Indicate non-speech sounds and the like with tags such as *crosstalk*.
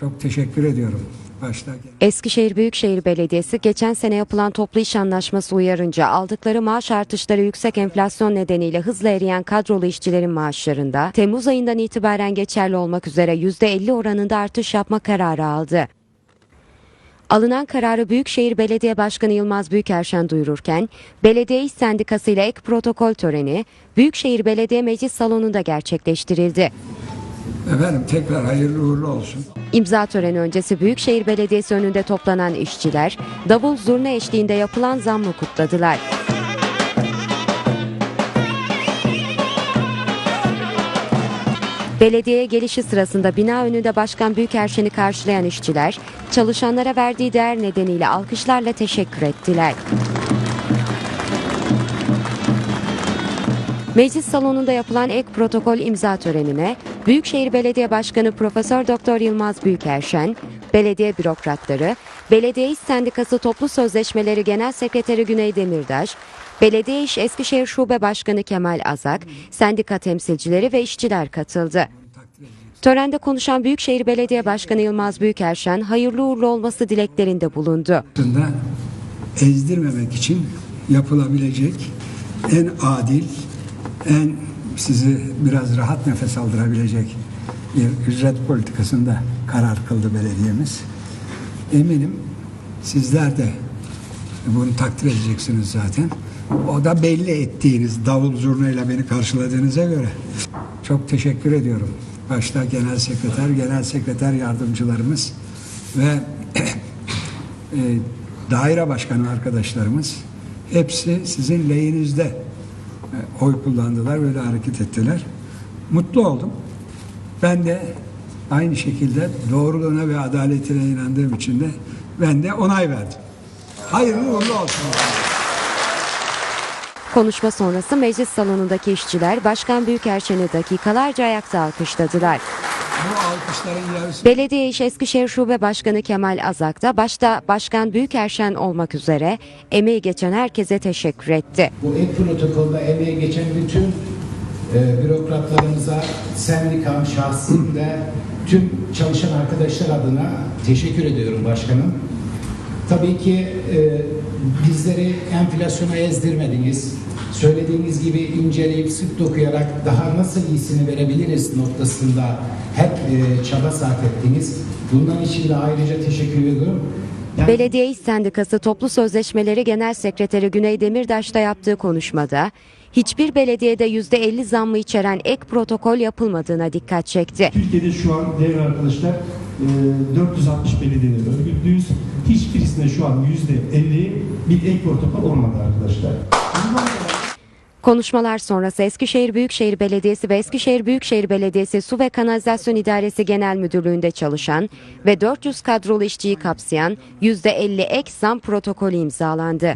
Çok teşekkür ediyorum. Başta Eskişehir Büyükşehir Belediyesi geçen sene yapılan toplu iş anlaşması uyarınca aldıkları maaş artışları yüksek enflasyon nedeniyle hızla eriyen kadrolu işçilerin maaşlarında Temmuz ayından itibaren geçerli olmak üzere %50 oranında artış yapma kararı aldı. Alınan kararı Büyükşehir Belediye Başkanı Yılmaz Büyükerşen duyururken, Belediye İş Sendikası ile ek protokol töreni Büyükşehir Belediye Meclis Salonu'nda gerçekleştirildi. Efendim tekrar hayırlı uğurlu olsun. İmza töreni öncesi Büyükşehir Belediyesi önünde toplanan işçiler davul zurna eşliğinde yapılan zammı kutladılar. Belediyeye gelişi sırasında bina önünde Başkan Büyükerşen'i karşılayan işçiler, çalışanlara verdiği değer nedeniyle alkışlarla teşekkür ettiler. Meclis salonunda yapılan ek protokol imza törenine Büyükşehir Belediye Başkanı Profesör Doktor Yılmaz Büyükerşen, belediye bürokratları, Belediye İş Sendikası Toplu Sözleşmeleri Genel Sekreteri Güney Demirtaş, Belediye İş Eskişehir Şube Başkanı Kemal Azak, sendika temsilcileri ve işçiler katıldı. Törende konuşan Büyükşehir Belediye Başkanı Yılmaz Büyükerşen hayırlı uğurlu olması dileklerinde bulundu. Ezdirmemek için yapılabilecek en adil, en sizi biraz rahat nefes aldırabilecek bir ücret politikasında karar kıldı belediyemiz. Eminim sizler de bunu takdir edeceksiniz zaten. O da belli ettiğiniz davul zurnayla beni karşıladığınıza göre çok teşekkür ediyorum. Başta genel sekreter, genel sekreter yardımcılarımız ve *clears throat* e, daire başkanı arkadaşlarımız hepsi sizin lehinizde oy kullandılar, böyle hareket ettiler. Mutlu oldum. Ben de aynı şekilde doğruluğuna ve adaletine inandığım için de ben de onay verdim. Hayırlı uğurlu olsun. Konuşma sonrası meclis salonundaki işçiler Başkan Büyükerşen'i dakikalarca ayakta alkışladılar. Bu alkışların yarısı Belediye İş Eskişehir Şube Başkanı Kemal Azak da başta Başkan Büyükerşen olmak üzere emeği geçen herkese teşekkür etti. Bu ek protokolda emeği geçen bütün e, bürokratlarımıza, sendikam, şahsım ve tüm çalışan arkadaşlar adına teşekkür ediyorum başkanım. Tabii ki e, bizleri enflasyona ezdirmediniz. Söylediğiniz gibi inceleyip sık dokuyarak daha nasıl iyisini verebiliriz noktasında hep e, çaba sarf ettiniz. Bundan için de ayrıca teşekkür ediyorum. Yani- Belediye İş Sendikası Toplu Sözleşmeleri Genel Sekreteri Güney Demirtaş da yaptığı konuşmada hiçbir belediyede %50 zammı içeren ek protokol yapılmadığına dikkat çekti. Türkiye'de şu an değerli arkadaşlar e, 460 belediyeleri örgütlüyüz. Hiçbirisinde şu an %50 bir ek protokol olmadı arkadaşlar. Konuşmalar sonrası Eskişehir Büyükşehir Belediyesi ve Eskişehir Büyükşehir Belediyesi Su ve Kanalizasyon İdaresi Genel Müdürlüğü'nde çalışan ve 400 kadrolu işçiyi kapsayan %50 ek zam protokolü imzalandı.